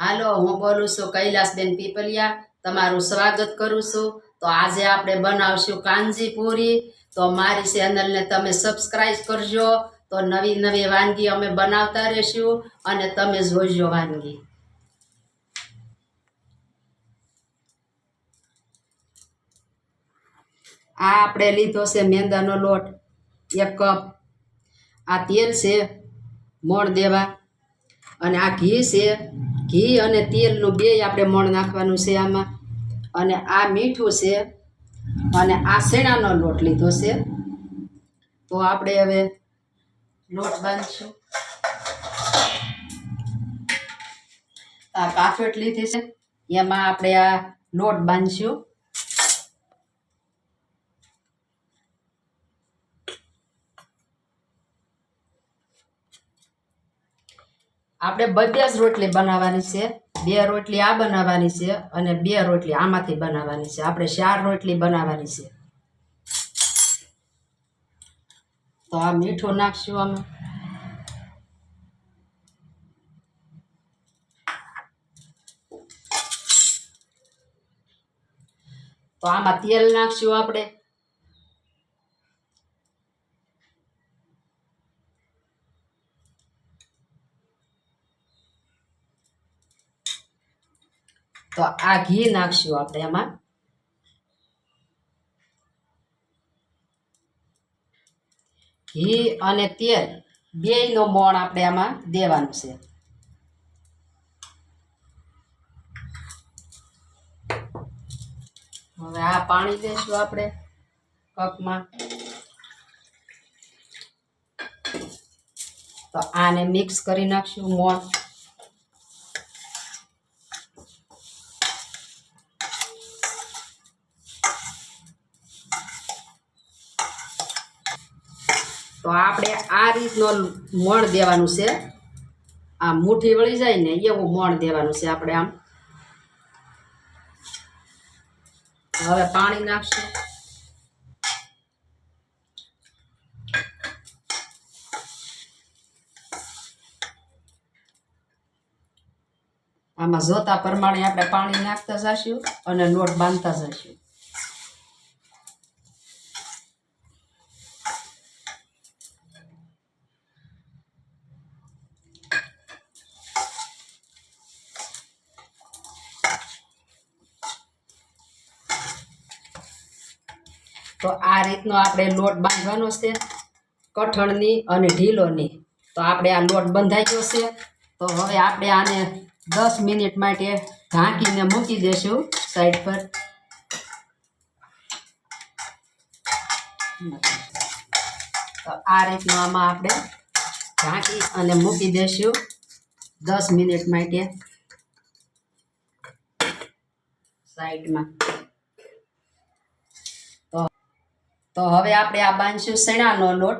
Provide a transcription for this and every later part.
હાલો, હું બોલું છું કૈલાસબેન પીપલિયા. તમારું સ્વાગત કરું છું. તો આજે આપણે બનાવશું કાંજીપુરી. તો મારી ચેનલને તમે સબસ્ક્રાઈબ કરજો. તો નવી નવી વાનગી અમે બનાવતા રહીશું અને તમે જોઈજો વાનગી. આ આપણે લીધો છે મેંદાનો લોટ, એક કપ. આ તેલ છે, મોણ દેવા. અને આ ઘી છે, ઘી અને તેલનું બે આપણે મણ નાખવાનું છે આમાં. અને આ મીઠું છે, અને આ શેણાનો લોટ લીધો છે. તો આપણે હવે લોટ બાંધશું. આ કાફેટ લીધી છે, એમાં આપણે આ લોટ બાંધશું. આપણે બધે જ રોટલી બનાવવાની છે. બે રોટલી આ બનાવવાની છે અને બે રોટલી આમાંથી બનાવવાની છે. આપણે ચાર રોટલી બનાવવાની છે. તો આ મીઠું નાખશું અમે. તો આમાં તેલ નાખશું આપણે. તો આ ઘી નાખશું આપણે એમાં ઘી અને તેલ બેયનો મોણ આપણે આમાં દેવાનું છે. હવે આ પાણી દઈશું આપણે કપમાં. તો આને મિક્સ કરી નાખશું મોણ. તો આપણે આ રીતનો મોણ દેવાનું છે. આ મુઠ્ઠી વળી જાય ને એવું મણ દેવાનું છે આપણે આમ. હવે પાણી નાખશું. આમાં જોતા પ્રમાણે આપણે પાણી નાખતા જશું અને લોટ બાંધતા જશું તો આ રીતનો આપણે લોટ બાંધવાનો છે, કઠણની અને ઢીલોની. તો આપણે આ લોટ બંધાઈ ગયો છે. તો હવે આપણે આને દસ મિનિટ માટે ઢાંકીને મૂકી દેશું સાઈડ પર. તો આ રીતનું આમાં આપણે ઢાંકી અને મૂકી દેશું દસ મિનિટ માટે. સાઈડમાં. તો હવે આપણે આ બાંધશું શેણાનો લોટ.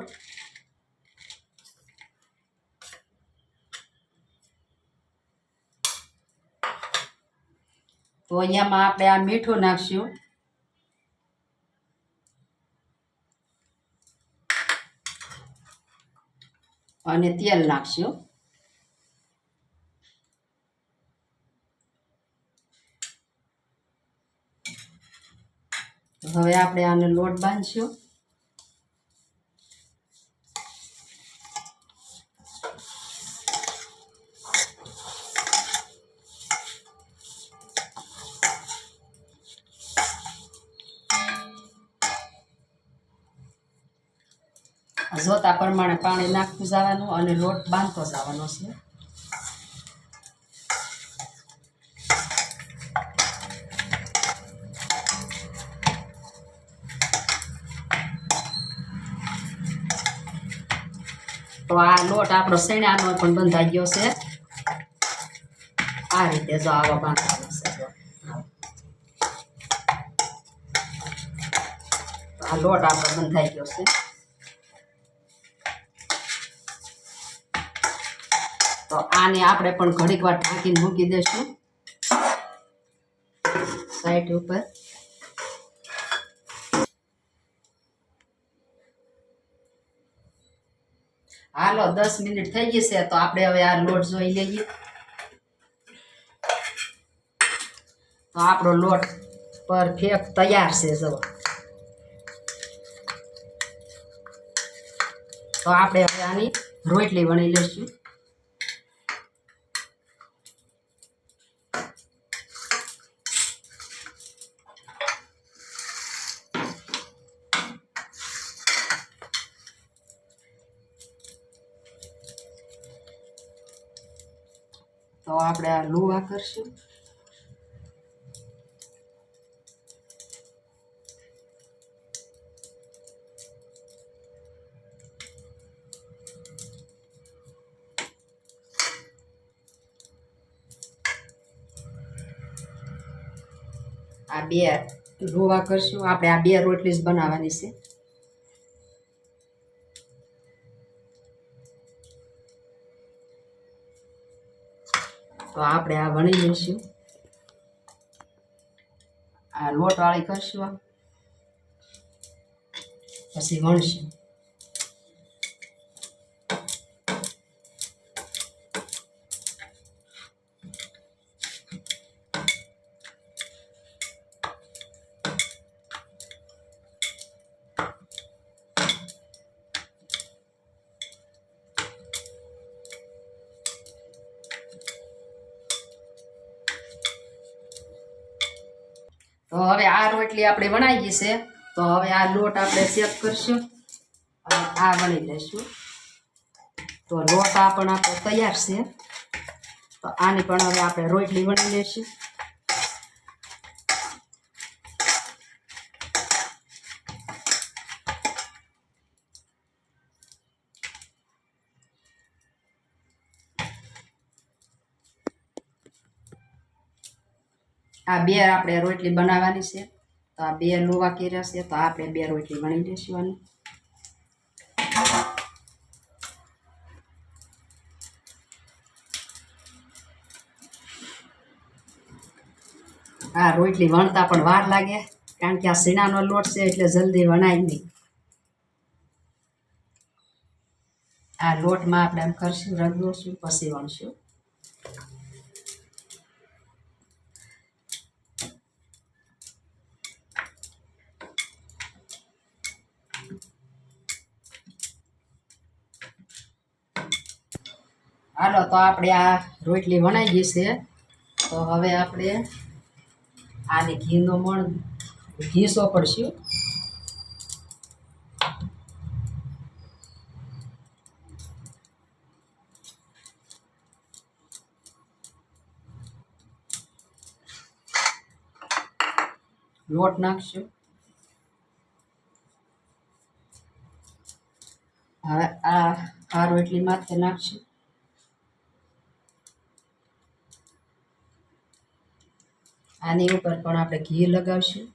તો અહીંયામાં આપણે આ મીઠું નાખશું. અને તેલ નાખશું. હવે આપણે આને લોટ બાંધશું. જોતા પ્રમાણે પાણી નાખતું જવાનું અને લોટ બાંધતો જવાનો છે. તો આ લોટ આપણો શેણાનો પણ બંધાઈ ગયો છે. આ રીતે જો આવો બાંધવાનો છે આ લોટ આપણો બંધાઈ ગયો છે. તો આને આપણે પણ ઘડીક વાર ઢાંકીને મૂકી દઈશું સાઈડ ઉપર. હાલો, દસ મિનિટ થઈ ગઈ છે, તો આપણે હવે આ લોટ જોઈ લઈએ. તો આપણો લોટ પરફેક્ટ તૈયાર છે જો તો આપણે હવે આની રોટલી વણી લઈશું. તો આપણે આ લુવા કરશું. આ બે લુવા કરશું. આપણે આ બે રોટલી જ બનાવવાની છે. તો આપણે આ વણી લઈશું આ લોટવાળી કરશું. પછી વણશું તો હવે આ રોટલી આપણે વણાઈ ગઈ છે. તો હવે આ લોટ આપણે ચેક કરશું. અને આ વણી લઈશું. તો લોટ આ પણ આપણો તૈયાર છે. તો આની પણ હવે આપણે રોટલી વણી લઈશું. આ બે આપણે રોટલી બનાવવાની છે. તો આ બે લોવા કર્યા છે, તો આપણે બે રોટલી વણી આની. આ રોટલી વણતા પણ વાર લાગે, કારણ કે આ સીણાનો લોટ છે એટલે જલ્દી વણાય નહીં. આ લોટમાં આપણે એમ કરશું, રગડોશું, પછી વણશું. હાલો, તો આપણે આ રોટલી વણાઈ ગઈ છે. તો હવે આપણે આને ઘીનો મણ, ઘી સોપડશું. લોટ નાખશું. હવે આ આ રોટલી માથે નાખશું. આની ઉપર પણ આપણે ઘી લગાવશું.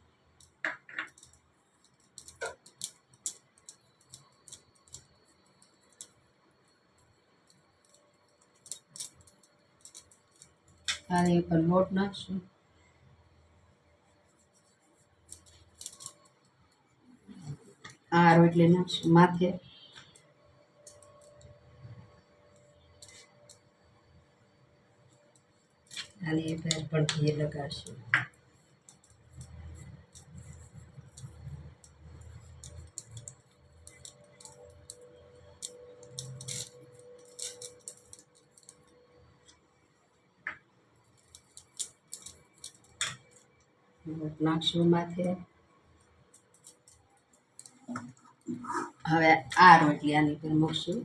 આની ઉપર લોટ નાખશું. આ રોટલી નાખશું માથે. આની ઉપર પણ ઘી લગાડશું. નાખશું હવે આ રોટલી આની પર મૂકશું.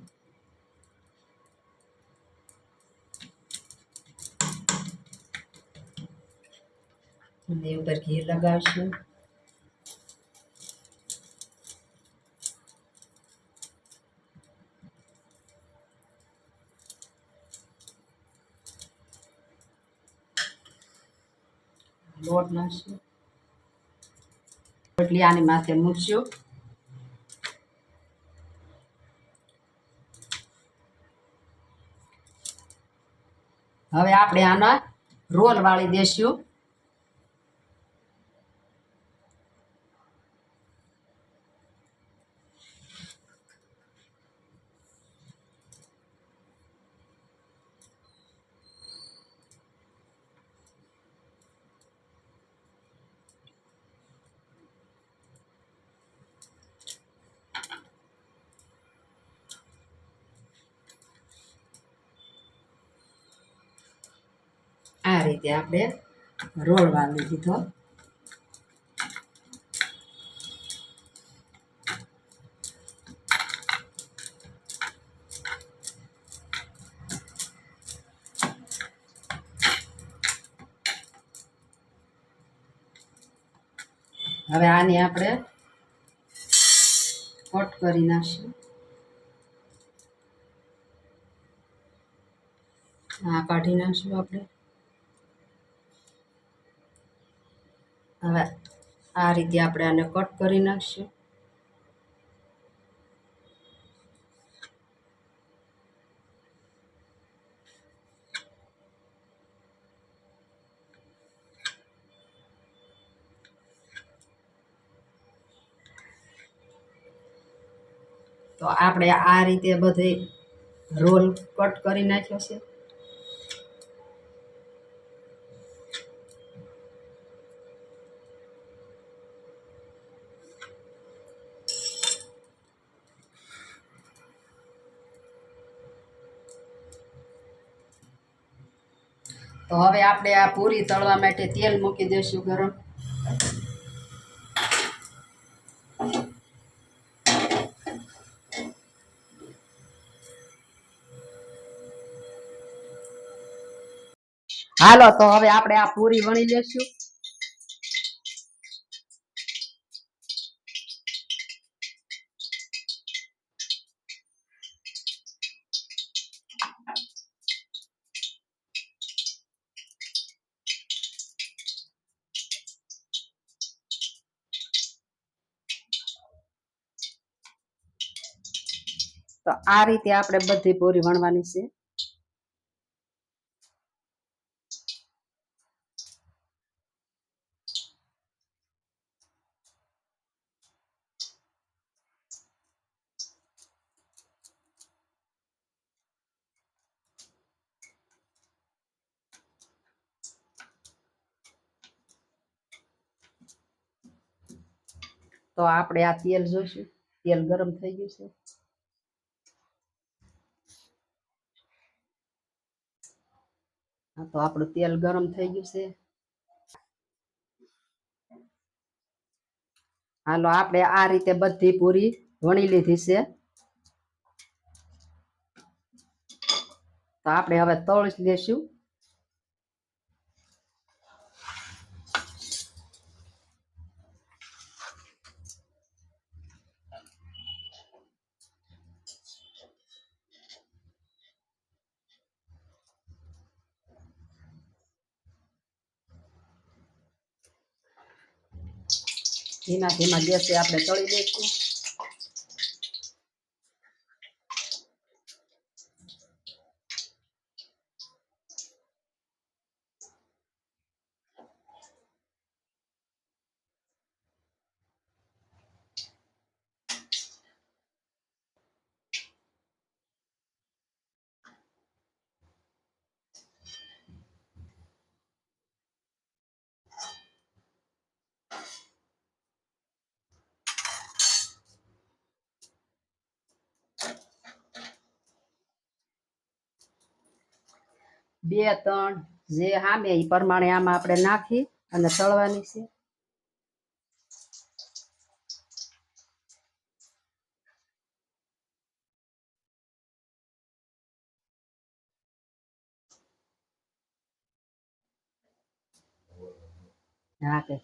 એની ઉપર ઘી લગાવશું. લોટ નાખશું. રોટલી આની માથે મૂકશું. હવે આપણે આના રોલ વાળી દેશું. રીતે આપણે રોલ વાળી દીધો હવે આની આપણે કટ કરી નાખશું. આ કાઢી નાખશું આપણે. હવે આ રીતે આપણે આને કટ કરી નાખશું. તો આપણે આ રીતે બધે રોલ કટ કરી નાખ્યો છે. તો હવે આપણે આ પૂરી તળવા માટે તેલ મૂકી દઈશું ગરમ. હાલો, તો હવે આપણે આ પૂરી વણી લેશું. તો આ રીતે આપણે બધી બોરી વણવાની છે. તો આપણે આ તેલ જોઈશું. તેલ ગરમ થઈ ગયું છે. તો આપણું તેલ ગરમ થઈ ગયું છે. હાલો, આપણે આ રીતે બધી પૂરી વણી લીધી છે. તો આપણે હવે તળી લેશું. ધીમા ધીમા ગેસે આપણે તળી દઈશું બે, ત્રણ, જે સામે એ પ્રમાણે આમાં આપણે નાખી અને તળવાની છે. હા કે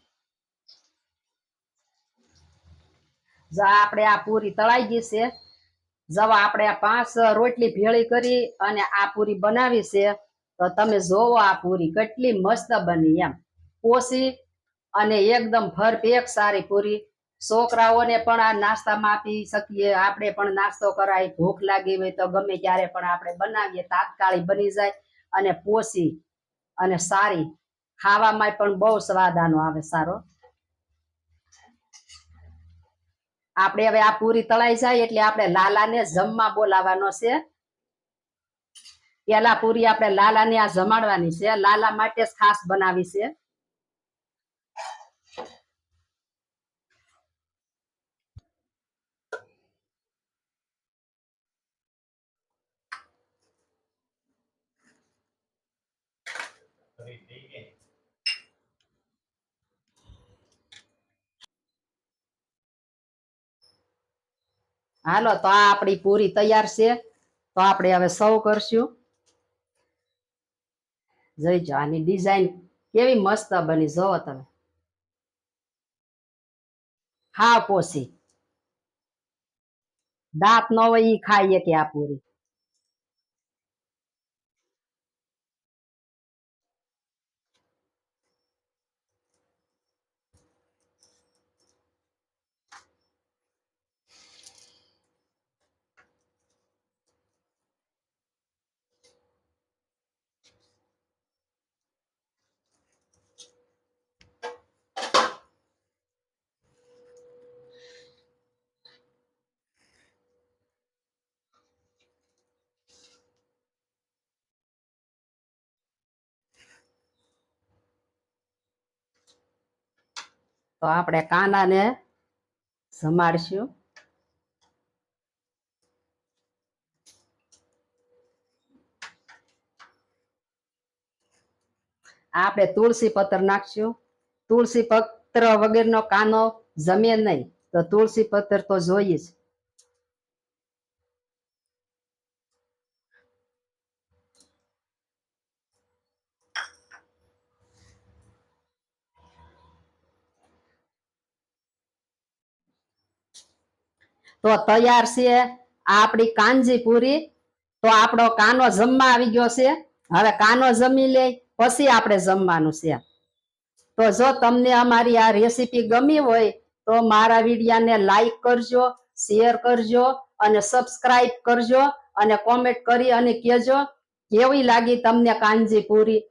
આપણે આ પૂરી તળાઈ ગઈ છે જવા આપણે આ પાંચ રોટલી ભેળી કરી અને આ પૂરી બનાવી છે તો તમે જોવો આ પૂરી, કેટલી મસ્ત બની એમ. પોસી અને એકદમ ભરપેક સારી પૂરી. છોકરાઓને પણ આ નાસ્તામાં આપી શકીએ, આપણે પણ નાસ્તો કરાય, ભૂખ લાગી હોય તો ગમે ત્યારે પણ આપણે બનાવીએ, તાત્કાલિક બની જાય. અને પોસી અને સારી, ખાવામાં પણ બહુ સ્વાદ આનો આવે સારો. આપણે હવે આ પૂરી તળાઈ જાય એટલે આપણે લાલાને જમવા બોલાવવાનો છે. પેલા પૂરી આપણે લાલાને આ જમાડવાની છે. લાલા માટે ખાસ બનાવી છે. હાલો, તો આ આપણી પૂરી તૈયાર છે. તો આપણે હવે સૌ કરશું. જોઈજો આની ડિઝાઇન કેવી મસ્ત બની, જોવો તમે. હા, પોસી. દાંત ન હોય એ ખાઈએ કે આ પૂરી. આપણે કાનાને જમાડશું આપણે તુલસી પત્ર નાખશું. તુલસી પત્ર વગરનો કાનો જમે નહીં. તો તુલસી પત્ર તો જોઈએ જ. તો તૈયાર છે આ આપણી કાંજી પૂરી તો આપણો કાનો જમવા આવી ગયો છે. હવે કાનો જમી લે, પછી આપણે જમવાનું છે. તો જો તમને અમારી આ રેસીપી ગમી હોય, તો મારા વિડીયાને લાઈક કરજો, શેર કરજો, અને સબસ્ક્રાઈબ કરજો, અને કોમેન્ટ કરી અને કહેજો, કેવી લાગી તમને કાંજી પૂરી